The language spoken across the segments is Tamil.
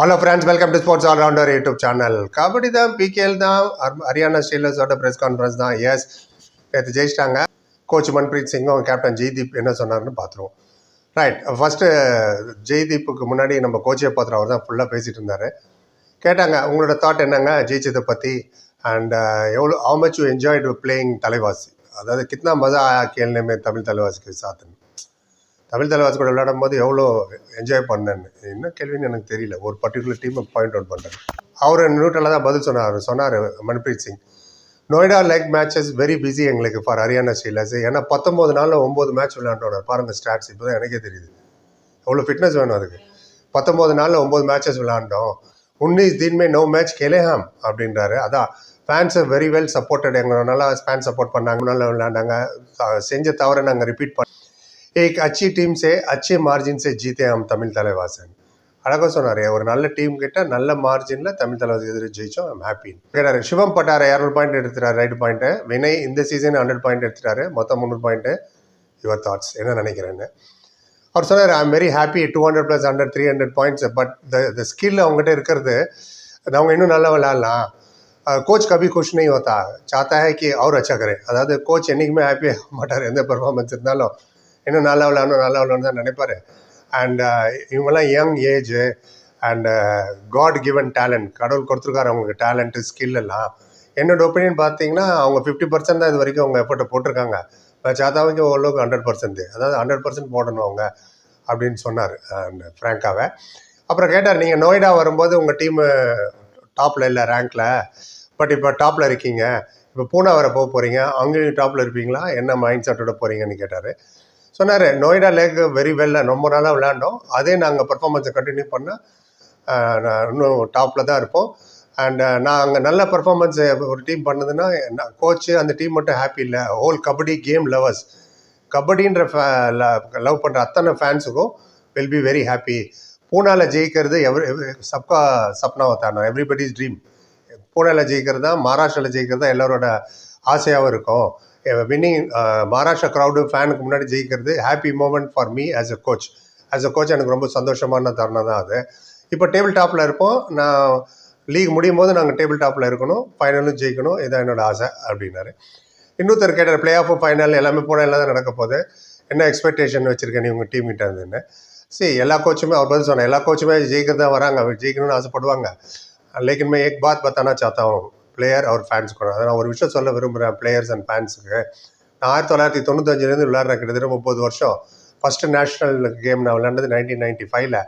Hello friends welcome to sports allrounder YouTube channel kabaddi தான் பிகேஎல் தான் ஹரியானா ஸ்டீலர்ஸோட ப்ரெஸ் கான்ஃபரன்ஸ் தான். எஸ் நேற்று ஜெயிச்சிட்டாங்க. கோச் மன்பிரீத் சிங்கும் கேப்டன் ஜெய்தீப் என்ன சொன்னார்னு பார்த்துருவோம் ரைட் ஃபஸ்ட்டு ஜெய்தீப்புக்கு முன்னாடி நம்ம கோச்சை பார்த்துட்டு அவர் தான் ஃபுல்லாக பேசிகிட்டு இருந்தார். கேட்டாங்க உங்களோட தாட் என்னங்க? ஜெயிச்சதை பற்றி அண்ட் எவ்வளோ how much you enjoyed playing தலைவாசி? அதாவது கித்னா மஜா ஆயா கேள்னே தமிழ் தலைவாசிக்கு சாத்துன்னு. தமிழ் தலைவாசி கூட விளையாடும் போது எவ்வளோ என்ஜாய் பண்ணேன்னு. என்ன கேள்வின்னு எனக்கு தெரியல. ஒரு பர்டிகுலர் டீமை பாயிண்ட் அவுட் பண்ணுறேன் அவர் நியூட்டலில் தான் பதில் சொன்னார். சொன்னார் Manpreet Singh Noida leg matches very busy எங்களுக்கு ஃபார் ஹரியானா ஸ்டீலர்ஸ் ஏன்னா பத்தொம்போது நாளில் ஒம்பது மேட்ச் விளையாண்டோட பாருங்க ஸ்டாட்ஸ் இப்போ தான் எனக்கே தெரியுது. எவ்வளோ ஃபிட்னஸ் வேணும் அதுக்கு. பத்தொம்போது நாளில் ஒம்பது மேட்சஸ் விளையாண்டோம். உன்னிஸ் தீன்மே நோ மேட்ச் கெலேஹாம் அப்படின்றாரு. அதான் ஃபேன்ஸை வெரி வெல் சப்போர்ட்டட் எங்களை நல்லா ஃபேன் சப்போர்ட் பண்ணாங்க. நல்லா விளையாண்டாங்க. செஞ்ச தவிர நாங்கள் ரிப்பீட் பண்ண एक अच्छी टीम से अच्छे मार्जिन से जीते हम தமிழ் தலைவாசன் அழகாக சொன்னார் ஒரு நல்ல டீம் கிட்ட நல்ல மார்ஜினில் தமிழ் தலைவாசி எதிரி ஜெயிச்சோம் ஐம் ஹாப்பி கேட்டார் சிவம் பட்டார் இரநூறு பாயிண்ட் எடுத்துட்டார் ரைட் பாயிண்ட்டு வினய் இந்த சீசன் ஹண்ட்ரட் பாயிண்ட் எடுத்துட்டாரு மொத்தம் முந்நூறு பாயிண்ட்டு யுவர் தாட்ஸ் என்ன நினைக்கிறேன்னு அவர் சொன்னார் I'm very happy two hundred plus hundred three hundred points but the the skill அவங்ககிட்ட இருக்கிறது அவங்க இன்னும் நல்லா விளையாடலாம் கோச் கபி குஷ் नहीं होता चाहता है कि और अच्छा करे அதாவது கோச் என்றைக்குமே ஹாப்பியாக மாட்டார் எந்த பெர்ஃபார்மன்ஸ் இருந்தாலும் இன்னும் நல்லா விளையாடணும் நல்லா விளையாடணும் தான் நினைப்பார். அண்ட் uh, இவங்கெல்லாம் young age and god given talent கடவுள் கொடுத்துருக்காரு அவங்களுக்கு டேலண்ட்டு ஸ்கில் எல்லாம். என்னோட ஒப்பீனியன் பார்த்தீங்கன்னா அவங்க ஃபிஃப்டி பர்சன்ட் தான் இது வரைக்கும் அவங்க எஃபர்ட்டை போட்டிருக்காங்க. சாத்தாவுக்கு ஓரளவுக்கு ஹண்ட்ரட் பர்சன்ட் அதாவது ஹண்ட்ரட் பர்சன்ட் போடணும் அவங்க அப்படின்னு சொன்னார் அண்ட் ஃப்ராங்காவை அப்புறம் கேட்டார் நீங்கள் நோய்டா வரும்போது உங்கள் டீமு டாப்பில் இல்லை ரேங்க்கில் பட் இப்போ டாப்பில் இருக்கீங்க. இப்போ பூனா வர போக போகிறீங்க அங்கேயும் டாப்பில் இருப்பீங்களா? என்ன மைண்ட் செட்டோட போகிறீங்கன்னு கேட்டார். சொன்னார் நோய்டா லேக் வெரி வெல்ல ரொம்ப நாளாக விளையாண்டோம். அதே நாங்கள் பர்ஃபார்மன்ஸை கண்டினியூ பண்ணால் இன்னும் டாப்பில் தான் இருப்போம். அண்ட் நான் அங்கே நல்ல பர்ஃபார்மன்ஸ் ஒரு டீம் பண்ணுதுன்னா கோச்சு அந்த டீம் மட்டும் ஹாப்பி இல்லை. ஹோல் கபடி கேம் லவர்ஸ் கபடின்ற லவ் பண்ணுற அத்தனை ஃபேன்ஸுக்கும் வில் பி வெரி ஹாப்பி பூனாவில் ஜெயிக்கிறது எவ்ரி சப்கா சப்னாவை வத்தானோ எவ்ரிபடிஸ் ட்ரீம் பூனாவில் ஜெயிக்கிறது தான் மகாராஷ்டிராவில் ஜெயிக்கிறது தான் எல்லாரோட ஆசையாகவும் இருக்கும். வின்னிங் மகாராஷ்டிரா க்ரௌடு ஃபேனுக்கு முன்னாடி ஜெயிக்கிறது happy moment for me as a coach as a coach எனக்கு ரொம்ப சந்தோஷமான தருணம் தான் அது. இப்போ டேபிள் டாப்பில் இருப்போம். நான் லீக் முடியும் போது நாங்கள் டேபிள் டாப்பில் இருக்கணும். ஃபைனலும் ஜெயிக்கணும். இதான் என்னோடய ஆசை அப்படின்னாரு. இன்னொருத்தர் கேட்டார் பிளே ஆஃப் ஃபைனல் எல்லாமே போனால் எல்லாம் தான் நடக்க போகுது? என்ன எக்ஸ்பெக்டேஷன் வச்சுருக்கேன் நீ உங்கள் டீம் கிட்ட? இருந்துன்னு சரி எல்லா கோச்சுமே அவர் பதில் சொன்னேன் எல்லா கோச்சுமே ஜெயிக்கிறது தான் வராங்க ஜெயிக்கணும்னு ஆசைப்படுவாங்க. லேக்கின் மே ஏக் பாத் பத்தானா சாத்தா பிளேயர் அவர் ஃபேன்ஸ் கூட. அதை நான் ஒரு விஷயம் சொல்ல விரும்புகிறேன் பிளேயர்ஸ் அண்ட் ஃபேன்ஸுக்கு நான் ஆயிரத்தி தொள்ளாயிரத்தி தொண்ணூத்தஞ்சுலேருந்து விளையாடுறேன் கிட்டத்தட்ட முப்பது வருஷம். ஃபஸ்ட்டு நேஷ்னல் கேம் நான் விளையாண்டது நைன்டீன் நைன்டி ஃபைவ்ல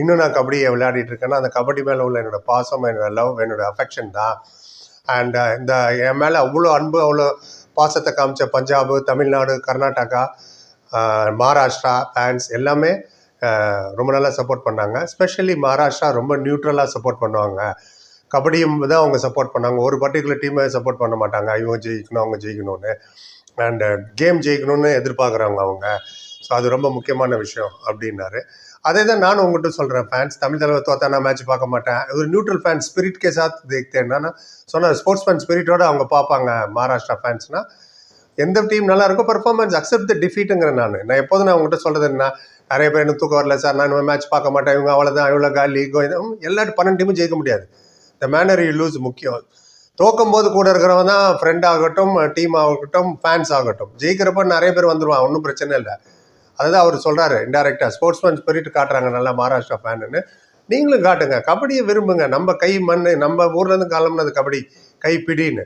இன்னும் நான் கபடியை விளையாடிட்டு இருக்கேன்னா அந்த கபடி மேலே உள்ள என்னோட பாசம் என்னோட லவ் என்னோட அஃபெக்ஷன் தான். அண்ட் இந்த என் மேலே அவ்வளோ அன்பு அவ்வளோ பாசத்தை காமிச்ச பஞ்சாபு தமிழ்நாடு கர்நாடகா மகாராஷ்டிரா ஃபேன்ஸ் எல்லாமே ரொம்ப நல்லா சப்போர்ட் பண்ணாங்க. ஸ்பெஷலி மகாராஷ்டிரா ரொம்ப நியூட்ரலாக சப்போர்ட் பண்ணுவாங்க. கபடியும் தான் அவங்க சப்போர்ட் பண்ணாங்க. ஒரு பர்டிகுலர் டீமை சப்போர்ட் பண்ண மாட்டாங்க. இவங்க ஜெயிக்கணும் அவங்க ஜெயிக்கணும்னு. அண்டு கேம் ஜெயிக்கணும்னு எதிர்பார்க்குறவங்க அவங்க. ஸோ அது ரொம்ப முக்கியமான விஷயம் அப்படின்னாரு. அதே தான் நானும் உங்கள்கிட்ட சொல்கிறேன் ஃபேன்ஸ் தமிழ் தலைவர் தோத்தா நான் மேட்ச் பார்க்க மாட்டேன். ஒரு நியூட்ரல் ஃபேன் ஸ்பிரிட் கே சாத் தேக்தேன்னா சொன்ன ஸ்போர்ட்ஸ் ஃபேன் ஸ்பிரிட்டோட அவங்க பார்ப்பாங்க மகாராஷ்டிரா ஃபேன்ஸ்னால் எந்த டீம் நல்லா இருக்கோ பர்ஃபார்மன்ஸ் அக்செப்ட் த டிஃபீட்டுங்கிறேன் நான். நான் எப்போதும் நான் உங்கள்கிட்ட சொல்கிறது என்ன நிறைய பேர் எனக்கு தூக்கம் வரல சார் நான் மேட்ச் பார்க்க மாட்டேன். இவங்க அவ்வளோதான் இவ்வளோ காலி ஈகோ எல்லா பன்னெண்டு டீமும் ஜெயிக்க முடியாது. த மேனர் யூ லூஸ் முக்கியம். தோக்கும் போது கூட இருக்கிறவன் தான் ஃப்ரெண்ட் ஆகட்டும் டீம் ஆகட்டும் ஃபேன்ஸ் ஆகட்டும். ஜெயிக்கிறப்ப நிறைய பேர் வந்துடுவான் ஒன்றும் பிரச்சனை இல்லை. அதுதான் அவர் சொல்கிறாரு இன்டெரக்டாக ஸ்போர்ட்ஸ்மேன் ஸ்பிரிட் காட்டுறாங்க நல்லா மகாராஷ்டிரா ஃபேனுன்னு நீங்களும் காட்டுங்க கபடியை விரும்புங்க. நம்ம கை மண் நம்ம ஊர்லேருந்து கிளம்புனது கபடி கை பிடின்னு.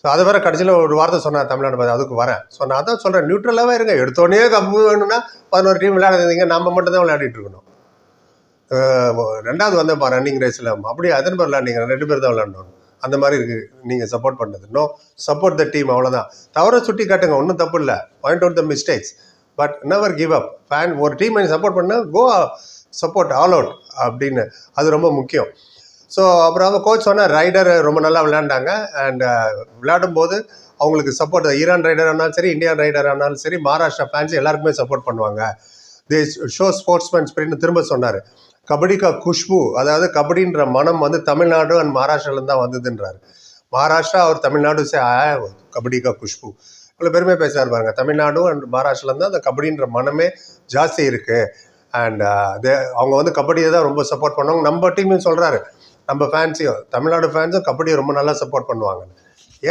ஸோ அதை வேற கடைசியில் ஒரு வார்த்தை சொன்னார் தமிழ்நாடு பார்த்து அதுக்கு வரேன். ஸோ நான் அதான் சொல்கிறேன் நியூட்ரலாகவே இருங்க. எடுத்தோடனே கப்பு வேணும்னா பதினோரு டீம் விளையாடுறீங்க நம்ம மட்டும் தான் விளையாடிட்டு இருக்கணும். ரெண்டாவது வந்த ரன்னிங் ரேஸில் அப்படியே அதன் பேர் விளாண்டிங்க ரெண்டு பேர் தான் விளாண்டோம் அந்த மாதிரி இருக்குது நீங்கள் சப்போர்ட் பண்ணது. நோ சப்போர்ட் த டீம் அவ்வளோதான் தவற சுட்டி காட்டுங்க. ஒன்றும் தப்பு இல்லை. Point out the mistakes but never give up fan ஒரு டீம் சப்போர்ட் பண்ணால் கோ சப்போர்ட் ஆல் அவுட் அப்படின்னு. அது ரொம்ப முக்கியம். ஸோ அப்புறம் அவங்க கோச் சொன்னால் ரைடர் ரொம்ப நல்லா விளையாண்டாங்க. அண்ட் விளையாடும் போது அவங்களுக்கு சப்போர்ட் ஈரான் ரைடர் ஆனாலும் சரி இந்தியன் ரைடர் ஆனாலும் சரி மகாராஷ்டிரா ஃபேன்ஸ் எல்லாருக்குமே சப்போர்ட் பண்ணுவாங்க. தே ஷோ ஸ்போர்ட்ஸ்மேன் ஸ்பிரிட்னு திரும்ப சொன்னார். கபடிக்கா குஷ்பு அதாவது கபடின்ற மனம் வந்து தமிழ்நாடு அண்ட் மகாராஷ்டிராலேருந்து தான் வந்ததுன்றார். மகாராஷ்டிரா அவர் தமிழ்நாடு சே கபடிக்கா குஷ்பு. இவ்வளோ பெருமை பேசுகிறார் பாருங்க. தமிழ்நாடு அண்ட் மகாராஷ்டிராலேருந்து அந்த கபடின்ற மனமே ஜாஸ்தி இருக்குது அண்ட் அவங்க வந்து கபடியை தான் ரொம்ப சப்போர்ட் பண்ணுவாங்க. நம்ம டீமையும் சொல்கிறாரு நம்ம ஃபேன்ஸையும் தமிழ்நாடு ஃபேன்ஸும் கபடியை ரொம்ப நல்லா சப்போர்ட் பண்ணுவாங்க.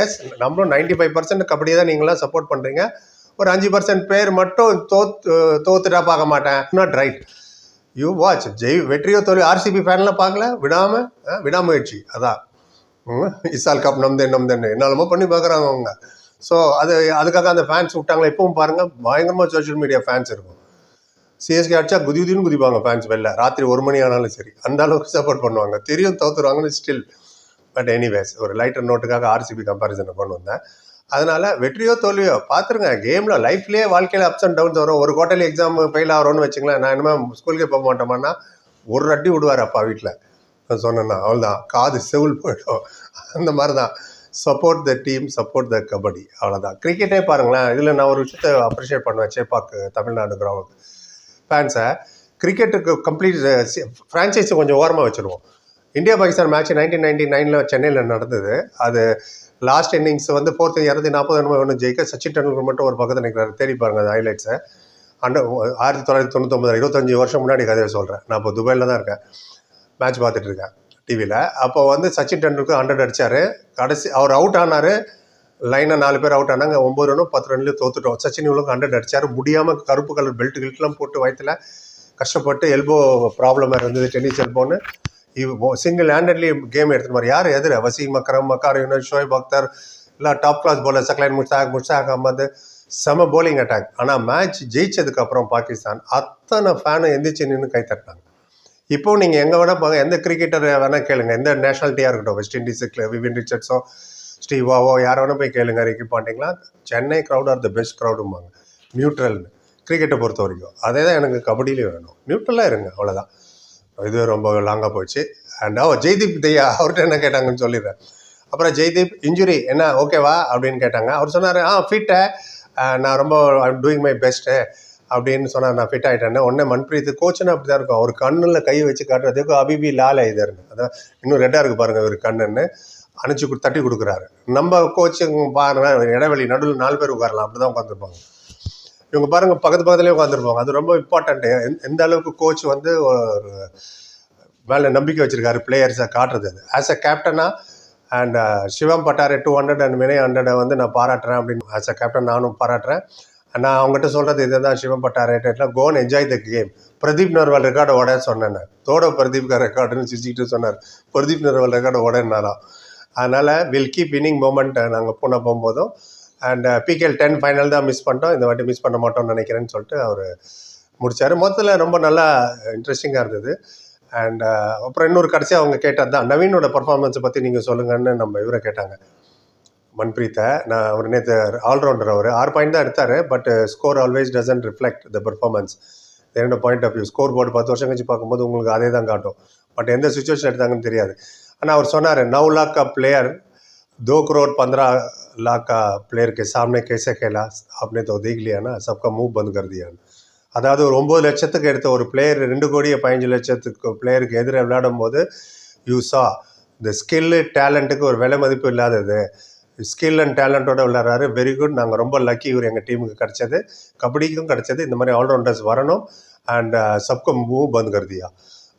எஸ் நம்மளும் நைன்டி ஃபைவ் பர்சன்ட் கபடியை தான் நீங்களாம் சப்போர்ட் பண்ணுறீங்க ஒரு அஞ்சு பர்சன்ட் பேர் மட்டும் தோத்து தோத்துட்டா பார்க்க மாட்டேன். நாட் ரைட் யூ வாட்ச் ஜெய் வெற்றியோ தோல்வி ஆர்சிபி ஃபேன்லாம் பார்க்கல. விடாமல் விடாமுயற்சி. அதான். இசால் கப் நம்தே நம்தேன்னு என்னாலுமோ பண்ணி பார்க்குறாங்க அவங்க. ஸோ அது அதுக்காக அந்த ஃபேன்ஸ் விட்டாங்களா. இப்பவும் பாருங்கள் பயங்கரமாக சோஷியல் மீடியா ஃபேன்ஸ் இருக்கும். சிஎஸ்கே அடிச்சா குதி குதின்னு குதிப்பாங்க ஃபேன்ஸ் வெளில. ராத்திரி ஒரு மணி ஆனாலும் சரி. அந்த அளவுக்கு சப்போர்ட் பண்ணுவாங்க. தெரியும் தோத்துருவாங்கன்னு ஸ்டில் பட் எனிவேஸ் ஒரு லைட்டர் நோட்டுக்காக ஆர்சிபி கம்பாரிசனை கொண்டு வந்தேன். அதனால வெற்றியோ தோல்வியோ பார்த்துருங்க. கேமில் லைஃப்லேயே வாழ்க்கையில் அப்ஸ் அண்ட் டவுன்ஸ் வரும். ஒரு குவார்டர்லி எக்ஸாம் ஃபெயில் ஆகிறோன்னு வச்சுங்களேன். நான் இனிமேல் ஸ்கூலுக்கே போக மாட்டோமான்னா ஒரு அடி விடுவார் அப்பா வீட்டில் நான் சொன்னேன்னா அவ்வளோதான் காது செவில் போயிடும். அந்த மாதிரி தான் support the team support the kabaddi. அவ்வளோதான் கிரிக்கெட்டே பாருங்களேன். இதில் நான் ஒரு விஷயத்தை அப்ரிஷியேட் பண்ணுவேன். சேப்பாக்கு தமிழ்நாடு கிரவுண்ட் ஃபேன்ஸை கிரிக்கெட்டுக்கு கம்ப்ளீட் ஃப்ரான்ச்சைஸை கொஞ்சம் ஓரமாக வச்சுருவோம். India Pakistan match nineteen ninety நைனில் சென்னையில் நடந்தது. அது லாஸ்ட் இன்னிங்ஸ் வந்து ஃபோர்த்து இரநூத்தி நாற்பது என்னமோ ஒன்று ஜெயிக்க சச்சின் டெண்டுல்கர் மட்டும் ஒரு பக்கத்தில் நிற்கிறார் தேடி பாருங்க அந்த ஹைலைட்ஸை அண்ட் ஆயிரத்தி தொள்ளாயிரத்தி தொண்ணூத்தொம்பது இருபத்தஞ்சி வருஷம் முன்னாடி கதையை சொல்கிறேன் நான் இப்போ துபாயில் தான் இருக்கேன். மேட்ச் பார்த்துட்டு இருக்கேன் டிவியில் அப்போ வந்து சச்சின் டெண்டுல்கர் ஹண்ட்ரட் அடித்தார் கடைசி அவர் அவுட் ஆனார். லைனாக நாலு பேர் அவுட் ஆனாங்க. ஒம்பது ரனும் பத்து ரன்லேயே தோத்துட்டோம். சச்சின் இவ்வளோ ஹண்ட்ரட் அடிச்சார். முடியாமல் கருப்பு கலர் பெல்ட் கில்ட்லாம் போட்டு வயிற்றுல கஷ்டப்பட்டு எல்போ ப்ராப்ளமாக இருந்தது டென்னிஸ் எல்போன்னு சிங்கிள் ஹேண்டட்லி கேம் எடுத்துட்டு மாதிரி யார்? எதிர? வசீம் அக்ரம் மக்கார் யூனர் ஷோயப் அக்தர் இல்லை top class bowler Saqlain Mushtaq Mushtaq Ahmed. செம போலிங் அட்டாக் ஆனால் மேட்ச் ஜெயிச்சதுக்கப்புறம் பாகிஸ்தான் அத்தனை ஃபேனை எந்திரிச்சு நின்று கை தட்டினாங்க. இப்போ நீங்கள் எங்கே வேணால் பாருங்க எந்த கிரிக்கெட்டர் வேணால் கேளுங்க. எந்த நேஷனாலிட்டியாக இருக்கட்டும். வெஸ்ட் இண்டீஸுக்கு விவின் ரிச்சர்ட்ஸோ ஸ்டீவாவோ யார் வேணால் போய் கேளுங்க. Ricky பாண்டிங்களா Chennai crowd are the best க்ரௌடும்பாங்க நியூட்ரல்னு கிரிக்கெட்டை பொறுத்த வரைக்கும் அதே தான் எனக்கு கபடியிலையும் வேணும். நியூட்ரலாக இருங்க. அவ்வளோதான் இது ரொம்ப லாங்காக போச்சு. அண்ட் ஓ ஜெய்தீப் தையா அவர்கிட்ட என்ன கேட்டாங்கன்னு சொல்லிடுறேன். அப்புறம் ஜெய்தீப் இன்ஜுரி என்ன ஓகேவா அப்படின்னு கேட்டாங்க. அவர் சொன்னார் ஆ ஃபிட்டை நான் ரொம்ப டூயிங் மை பெஸ்ட்டு அப்படின்னு சொன்னார் நான் ஃபிட் ஆகிட்டேன்னு உடனே மன்பிரீத் கோச்சுன்னு அப்படி தான் இருக்கும். அவர் கண்ணில் கை வச்சு காட்டுறதுக்கு அபிபி லால இதர்னு அதான் இன்னும் ரெட்டாக இருக்குது பாருங்கள் இவர் கண்ணுன்னு. அணைச்சி தட்டி கொடுக்குறாரு. நம்ம கோச்சிங் பாருங்க இடைவெளி நடுவில் நாலு பேர் உட்காரலாம் அப்படி தான் உட்காந்துருப்பாங்க இவங்க பாருங்க பக்கத்து பக்கத்துலேயே உட்காந்துருப்பாங்க அது ரொம்ப இம்பார்ட்டண்ட்டு எந்த அளவுக்கு கோச் வந்து ஒரு மேலே நம்பிக்கை வச்சுருக்காரு பிளேயர்ஸை காட்டுறது அது. ஆஸ் அ கேப்டனாக and Shivam Patare two hundred and Vinay ஹண்ட்ரடை வந்து நான் பாராட்டுறேன் அப்படின்னு ஆஸ் அ கேப்டன் நானும் பாராட்டுறேன். நான் அவங்ககிட்ட சொல்கிறது இதுதான் Shivam பட்டாரேட்டெல்லாம் go and enjoy the game Pradeep Narwal record ஓட சொன்னேன் தோட பிரதீப் ரெக்கார்டுன்னு சிரிச்சுக்கிட்டு சொன்னார். பிரதீப் நர்வால் ரெக்கார்டு உடனாராம் அதனால் வில் கீப் வினிங் மூமெண்ட் நாங்கள் பூனை போகும்போதும் அண்ட் பிகேல் டென் ஃபைனல் தான் மிஸ் பண்ணிட்டோம். இந்த வாட்டி மிஸ் பண்ண மாட்டோம்னு நினைக்கிறேன்னு சொல்லிட்டு அவர் முடித்தார் மொத்தத்தில் ரொம்ப நல்லா uh, இன்ட்ரெஸ்டிங்காக இருந்தது. அண்ட் uh, அப்புறம் இன்னொரு கடைசியாக அவங்க கேட்டது தான் நவீனோட பர்ஃபார்மன்ஸை பற்றி நீங்கள் சொல்லுங்கன்னு நம்ம இவரை கேட்டாங்க. மன்பிரீத்தை நான் அவர் நேற்று ஆல்ரவுண்டர் அவர். ஆறு பாயிண்ட் தான் எடுத்தார் but score always doesn't reflect the performance இரண்டு point of view scoreboard பத்து வருஷம் கழிச்சு பார்க்கும்போது உங்களுக்கு அதே தான் காட்டும். பட் எந்த சுச்சுவேஷன் எடுத்தாங்கன்னு தெரியாது. ஆனால் அவர் சொன்னார் நவ் லாக் அ பிளேயர் தோ கரோட் பந்திரா लाख का प्लेयर के सामने कैसे खेला आपने तो देख लिया ना सबका मुंह बंद कर दिया அதாவது ஒரு ஒம்பது லட்சத்துக்கு எடுத்த ஒரு பிளேயர் ரெண்டு கோடியே பதினஞ்சு லட்சத்துக்கு பிளேயருக்கு எதிராக விளையாடும் போது யூ சா இந்த ஸ்கில்லு டேலண்ட்டுக்கு ஒரு விலை மதிப்பு இல்லாதது ஸ்கில் அண்ட் டேலண்ட்டோட விளையாடுறாரு வெரி குட் நாங்கள் ரொம்ப லக்கி இவர் எங்கள் டீமுக்கு கிடைச்சது கபடிக்கும் கிடைச்சது இந்த மாதிரி ஆல்ரவுண்டர்ஸ் வரணும் அண்ட் சப்கோ மூவ் பந்த் கருதியா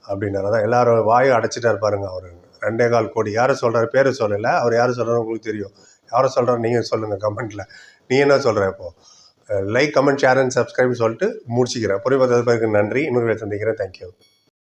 அப்படின்னாரு அதான் எல்லாரும் வாயும் அடைச்சிட்டாரு பாருங்க அவர் ரெண்டே கால் கோடி யாரும் சொல்கிறாரு பேர் சொல்லலை அவர் யாரும் சொல்கிறாரு உங்களுக்கு தெரியும் யாரை சொல்கிற நீங்கள் சொல்லுங்கள் கமெண்ட்டில் நீ என்ன சொல்கிற இப்போது like comment share and subscribe சொல்லிட்டு முடிச்சிக்கிறேன். புரிவதற்கு நன்றி. இன்னொரு சந்திக்கிறேன். தேங்க்யூ